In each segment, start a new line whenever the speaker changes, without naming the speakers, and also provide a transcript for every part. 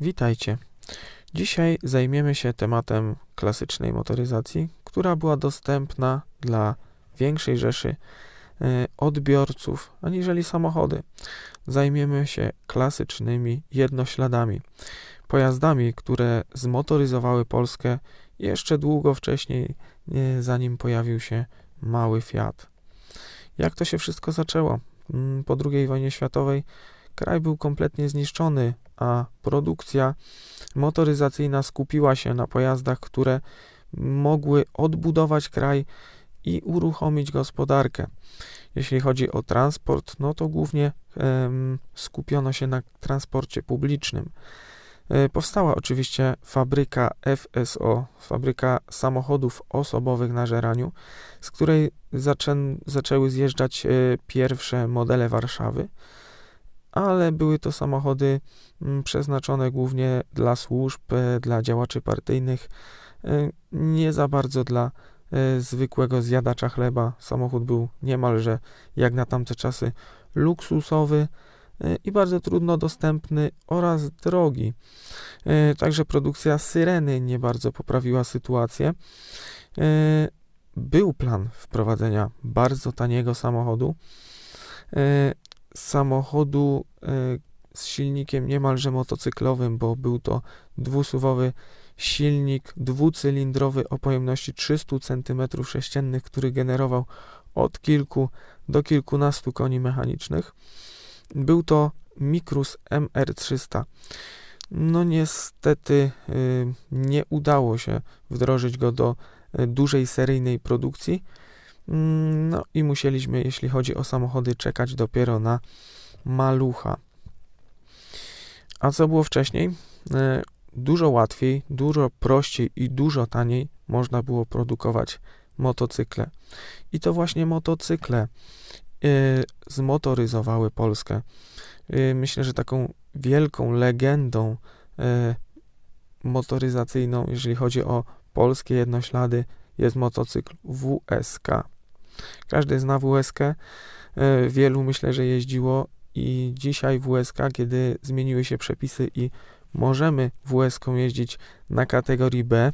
Witajcie. Dzisiaj zajmiemy się tematem klasycznej motoryzacji, która była dostępna dla większej rzeszy e, odbiorców aniżeli samochody. Zajmiemy się klasycznymi jednośladami, pojazdami, które zmotoryzowały Polskę jeszcze długo wcześniej, e, zanim pojawił się mały Fiat. Jak to się wszystko zaczęło? Mm, Po II wojnie światowej kraj był kompletnie zniszczony, a produkcja motoryzacyjna skupiła się na pojazdach, które mogły odbudować kraj i uruchomić gospodarkę. Jeśli chodzi o transport, no to głównie em, skupiono się na transporcie publicznym. E, Powstała oczywiście fabryka FSO, fabryka samochodów osobowych na żeraniu, z której zaczę, zaczęły zjeżdżać e, pierwsze modele Warszawy, ale były to samochody mm, przeznaczone głównie dla służb, e, dla działaczy partyjnych, e, nie za bardzo dla e, zwykłego zjadacza chleba. Samochód był niemalże, jak na tamte czasy, luksusowy i bardzo trudno dostępny oraz drogi. Także produkcja Syreny nie bardzo poprawiła sytuację. Był plan wprowadzenia bardzo taniego samochodu, samochodu e, z silnikiem niemalże motocyklowym, bo był to dwusuwowy silnik dwucylindrowy o pojemności 300 cm3, który generował od kilku do kilkunastu koni mechanicznych. Był to Mikrus MR300. No niestety y, nie udało się wdrożyć go do y, dużej seryjnej produkcji. Mm, No i musieliśmy, jeśli chodzi o samochody, czekać dopiero na malucha. A co było wcześniej? E, Dużo łatwiej, dużo prościej i dużo taniej można było produkować motocykle. I to właśnie motocykle e, zmotoryzowały Polskę. E, Myślę, że taką wielką legendą motoryzacyjną, jeżeli chodzi o polskie jednoślady, jest motocykl WSK. Każdy zna WSK. e, Wielu myślę, że jeździło i dzisiaj WSK, kiedy zmieniły się przepisy i możemy WSK jeździć na kategorii B,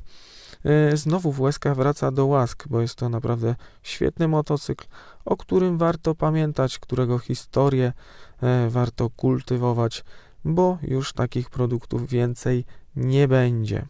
e, znowu WSK wraca do łask, bo jest to naprawdę świetny motocykl, o którym warto pamiętać, którego historię e, warto kultywować, bo już takich produktów więcej nie będzie.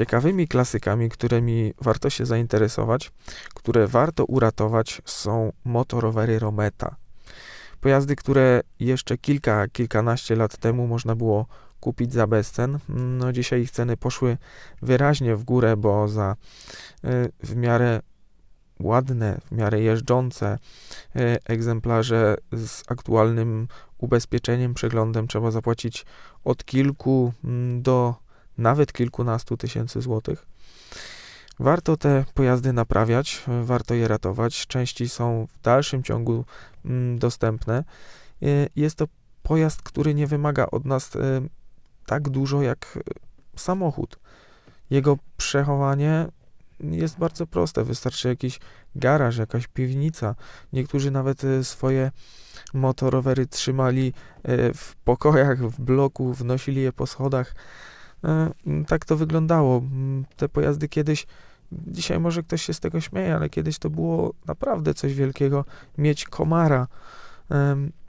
Ciekawymi klasykami, którymi warto się zainteresować, które warto uratować, są motorowery Rometa. Pojazdy, które jeszcze kilka, kilkanaście lat temu można było kupić za bezcen. No dzisiaj ich ceny poszły wyraźnie w górę, bo za y, w miarę ładne, w miarę jeżdżące y, egzemplarze z aktualnym ubezpieczeniem, przeglądem trzeba zapłacić od kilku mm, do nawet kilkunastu tysięcy złotych. Warto te pojazdy naprawiać, warto je ratować. Części są w dalszym ciągu mm, dostępne. Y, Jest to pojazd, który nie wymaga od nas y, tak dużo jak y, samochód. Jego przechowanie jest bardzo proste. Wystarczy jakiś garaż, jakaś piwnica. Niektórzy nawet swoje motorowery trzymali w pokojach, w bloku, wnosili je po schodach. E, m, Tak to wyglądało. M, Te pojazdy kiedyś, dzisiaj może ktoś się z tego śmieje, ale kiedyś to było naprawdę coś wielkiego mieć komara.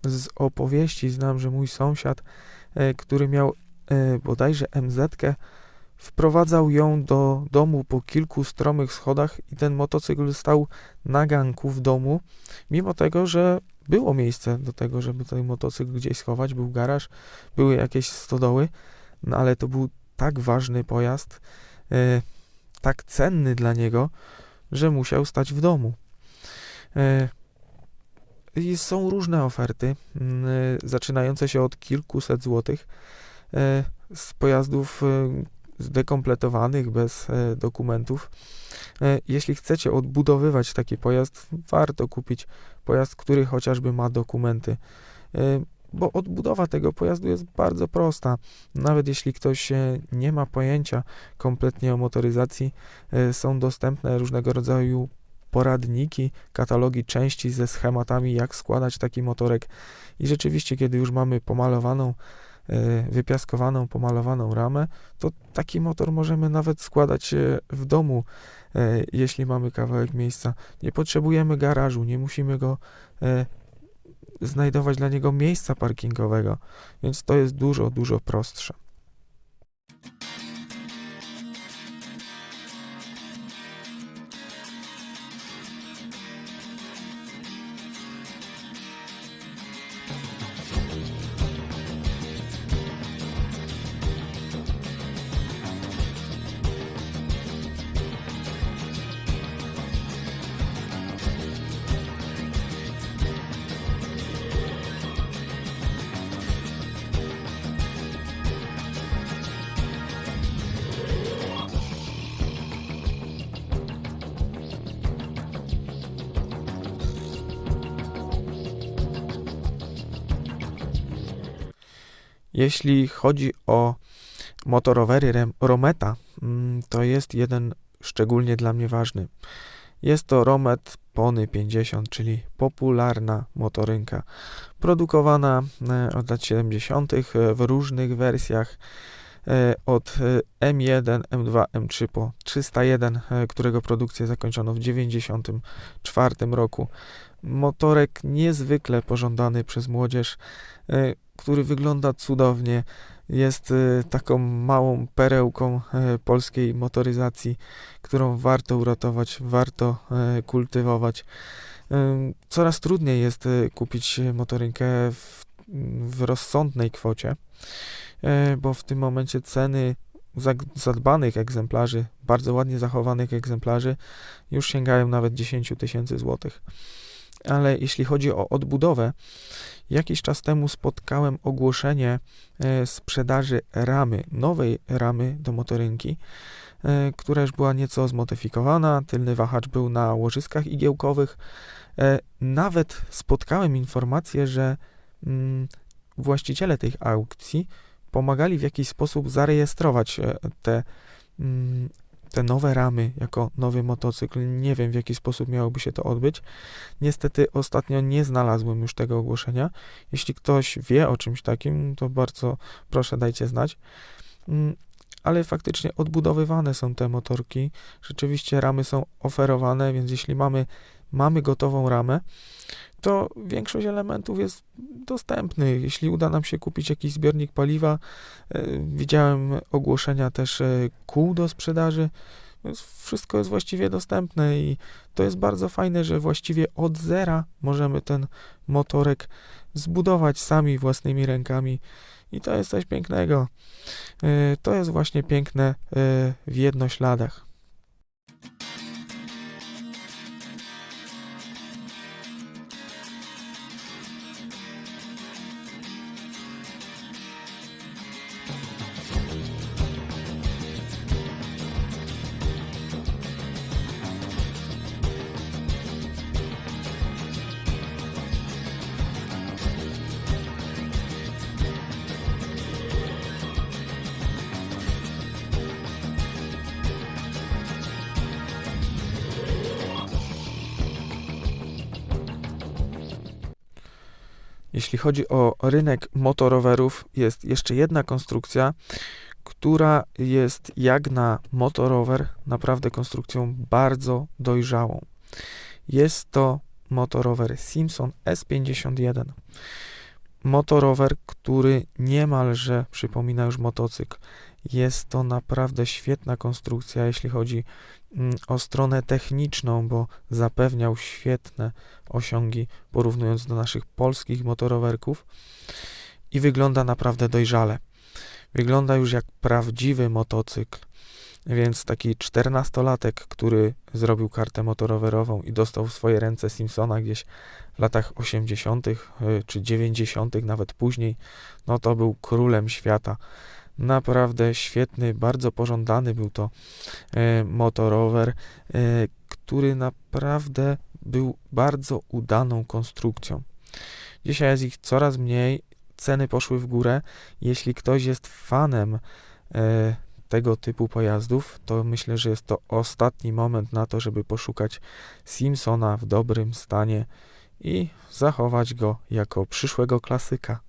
Z opowieści znam, że mój sąsiad, e, który miał e, bodajże MZ-kę, wprowadzał ją do domu po kilku stromych schodach i ten motocykl stał na ganku w domu, mimo tego, że było miejsce do tego, żeby ten motocykl gdzieś schować, był garaż, były jakieś stodoły, no ale to był tak ważny pojazd, e, tak cenny dla niego, że musiał stać w domu. E, są różne oferty, mm, e, zaczynające się od kilkuset złotych, z pojazdów zdekompletowanych, bez dokumentów. Jeśli chcecie odbudowywać taki pojazd, warto kupić pojazd, który chociażby ma dokumenty, bo odbudowa tego pojazdu jest bardzo prosta. Nawet jeśli ktoś e, nie ma pojęcia kompletnie o motoryzacji, e, są dostępne różnego rodzaju poradniki, katalogi części ze schematami, jak składać taki motorek. I rzeczywiście, kiedy już mamy pomalowaną, e, wypiaskowaną, pomalowaną ramę, to taki motor możemy nawet składać w domu, jeśli mamy kawałek miejsca. Nie potrzebujemy garażu, nie musimy go znajdować dla niego miejsca parkingowego, więc to jest dużo, dużo prostsze. Jeśli chodzi o motorowery Rometa, mm, to jest jeden szczególnie dla mnie ważny. Jest to Romet Pony 50, czyli popularna motorynka, produkowana e, od lat 70. e, w różnych wersjach od e, M1, M2, M3 po 301, e, którego produkcję zakończono w 94 roku. Motorek niezwykle pożądany przez młodzież, e, który wygląda cudownie. Jest taką małą perełką polskiej motoryzacji, którą warto uratować, warto kultywować. Coraz trudniej jest kupić motorynkę w, w rozsądnej kwocie, bo w tym momencie ceny zadbanych egzemplarzy, bardzo ładnie zachowanych egzemplarzy, już sięgają nawet 10 tysięcy złotych. Ale jeśli chodzi o odbudowę, jakiś czas temu spotkałem ogłoszenie e, sprzedaży ramy, nowej ramy do motorynki, e, która już była nieco zmodyfikowana. Tylny wahacz był na łożyskach igiełkowych. E, Nawet spotkałem informację, że mm, właściciele tej aukcji pomagali w jakiś sposób zarejestrować e, te, mm, te nowe ramy jako nowy motocykl. Nie wiem, w jaki sposób miałoby się to odbyć. Niestety ostatnio nie znalazłem już tego ogłoszenia. Jeśli ktoś wie o czymś takim, to bardzo proszę dajcie znać. Mm, Ale faktycznie odbudowywane są te motorki. Rzeczywiście ramy są oferowane, więc jeśli mamy, mamy gotową ramę, to większość elementów jest dostępnych. Jeśli uda nam się kupić jakiś zbiornik paliwa, e, widziałem ogłoszenia też e, kół do sprzedaży. Wszystko jest właściwie dostępne i to jest bardzo fajne, że właściwie od zera możemy ten motorek zbudować sami własnymi rękami i to jest coś pięknego. E, To jest właśnie piękne w jednośladach. Jeśli chodzi o rynek motorowerów, jest jeszcze jedna konstrukcja, która jest jak na motorower naprawdę konstrukcją bardzo dojrzałą. Jest to motorower Simpson S51. Motorower, który niemalże przypomina już motocykl. Jest to naprawdę świetna konstrukcja, jeśli chodzi mm, o stronę techniczną, bo zapewniał świetne osiągi porównując do naszych polskich motorowerków i wygląda naprawdę dojrzale. Wygląda już jak prawdziwy motocykl. Więc taki czternastolatek, który zrobił kartę motorowerową i dostał w swoje ręce Simpsona gdzieś w latach 80. y, czy 90., nawet później, no to był królem świata. Naprawdę świetny, bardzo pożądany był to e, motorower, e, który naprawdę był bardzo udaną konstrukcją. Dzisiaj jest ich coraz mniej, ceny poszły w górę. Jeśli ktoś jest fanem e, tego typu pojazdów, to myślę, że jest to ostatni moment na to, żeby poszukać Simpsona w dobrym stanie i zachować go jako przyszłego klasyka.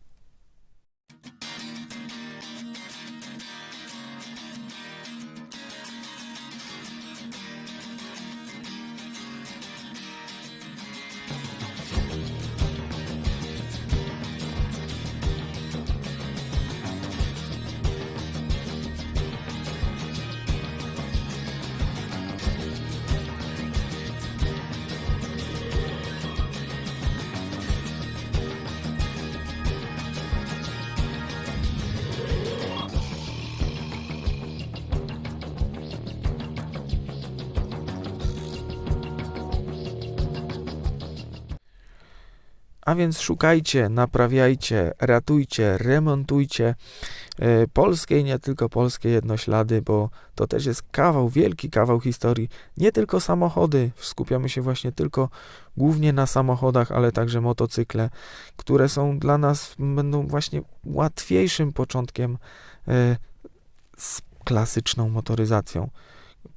A więc szukajcie, naprawiajcie, ratujcie, remontujcie e, polskie i nie tylko polskie jednoślady, bo to też jest kawał, wielki kawał historii. Nie tylko samochody, skupiamy się właśnie tylko głównie na samochodach, ale także motocykle, które są dla nas, będą właśnie łatwiejszym początkiem e, z klasyczną motoryzacją.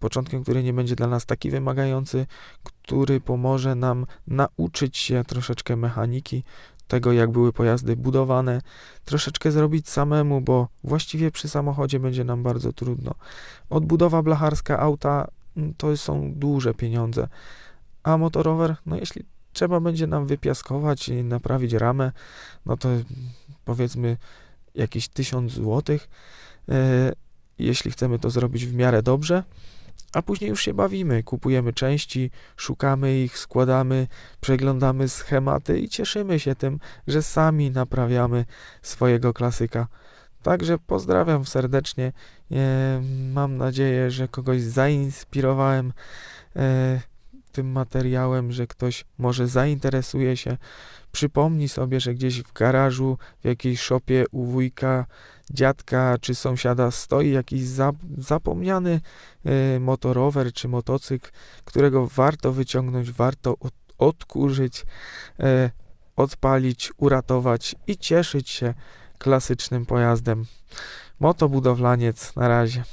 Początkiem, który nie będzie dla nas taki wymagający, który pomoże nam nauczyć się troszeczkę mechaniki, tego jak były pojazdy budowane, troszeczkę zrobić samemu, bo właściwie przy samochodzie będzie nam bardzo trudno. Odbudowa blacharska auta mm, to są duże pieniądze, a motorower, no jeśli trzeba będzie nam wypiaskować i naprawić ramę, no to powiedzmy jakieś 1000 złotych. E, jeśli chcemy to zrobić w miarę dobrze, a później już się bawimy, kupujemy części, szukamy ich, składamy, przeglądamy schematy i cieszymy się tym, że sami naprawiamy swojego klasyka. Także pozdrawiam serdecznie. E, mam nadzieję, że kogoś zainspirowałem e, tym materiałem, że ktoś może zainteresuje się, przypomni sobie, że gdzieś w garażu, w jakiejś szopie u wujka, dziadka czy sąsiada stoi jakiś za, zapomniany y, motorower czy motocykl, którego warto wyciągnąć, warto od, odkurzyć, y, odpalić, uratować i cieszyć się klasycznym pojazdem. Motobudowlaniec na razie.